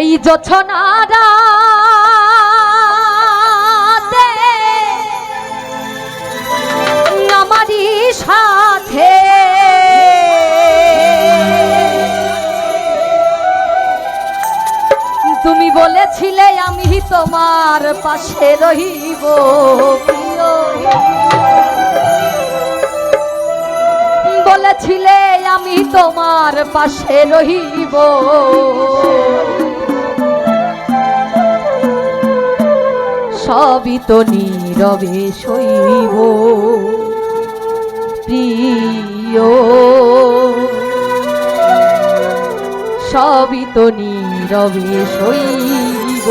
এই জোছনারা আমারই সাথে। তুমি বলেছিলে আমি তোমার পাশে রহিব বলেছিলে আমি তোমার পাশে রহিব। সবই তো নীরবে সইব প্রিয়, সবই তো নীরবে সইব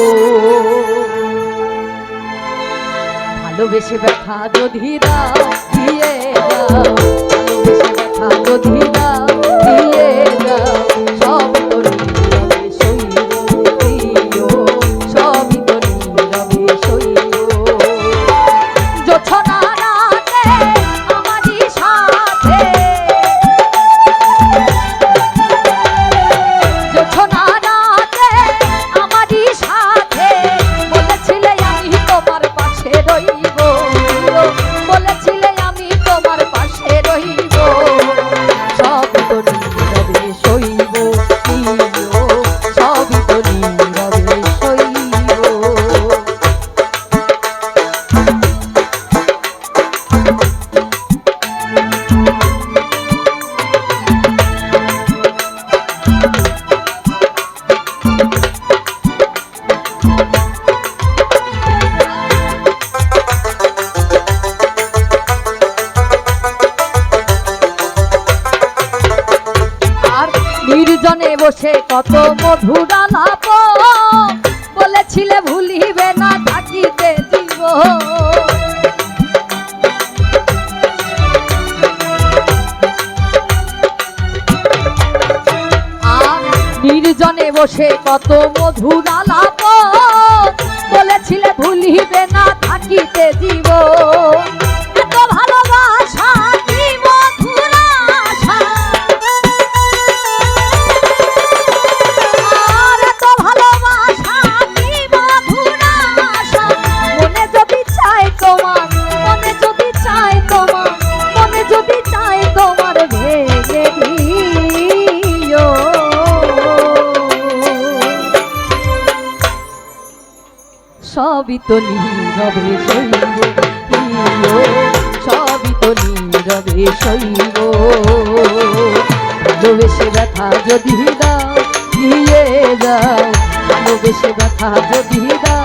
ভালোবেসে ব্যথা যদি দাও দিয়ে দাও, ভালোবেসে ব্যথা যদি দাও দিয়ে দাও। নির্জনে বসে কত মধুর আলাপ বলেছিলে ভুলিবে না, থাকিতে জীব নির্জনে বসে কত মধুর আলাপ সবই তো নীরবে শৈব প্রিয়, সবই তো নীরবে শৈব ভালোবেসে ব্যথা যদি দাও দিয়ে যাও। ভালোবেসে ব্যথা যদি দাও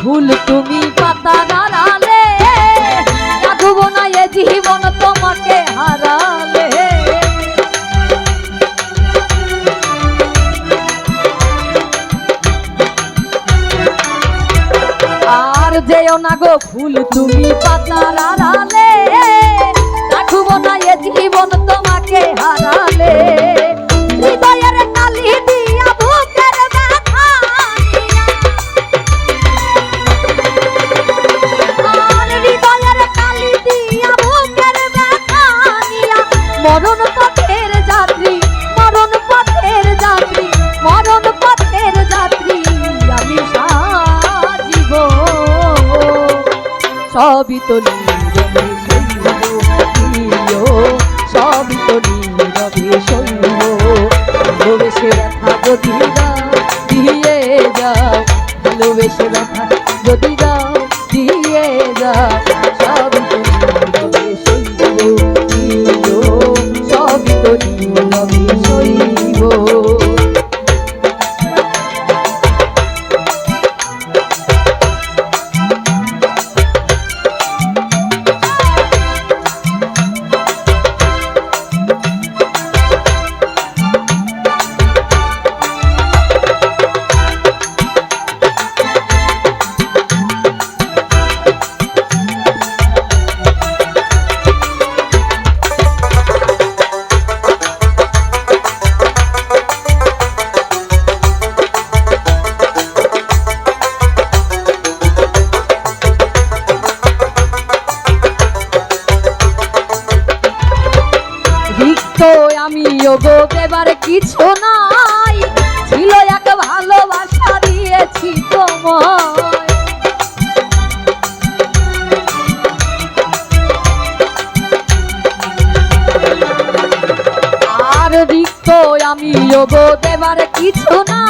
ভুল তুমি পাতা নাড়ালে রাখব না এ জীবন তোমাকে হারালে। আর যেও না গো, ভুল তুমি পাতা নাড়ালে সবই তো নীরবে সইব প্রিয় সবই তো নীরবে দাও, দিয়ে যাও ভালোবেসে রাখা যদি দাও, দিয়ে যাও কিছু নাই। ছিল এক ভালোবাসা দিয়েছি তোমায়। আর দিক আমি গো দেবার কিছু নাই।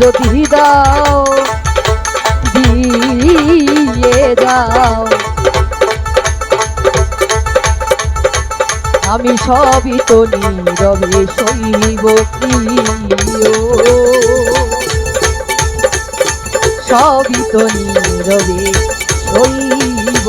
যদি দাও দিয়ে দাও আমি সবই তো নীরবে সইব সবই তো নীরবে সইব।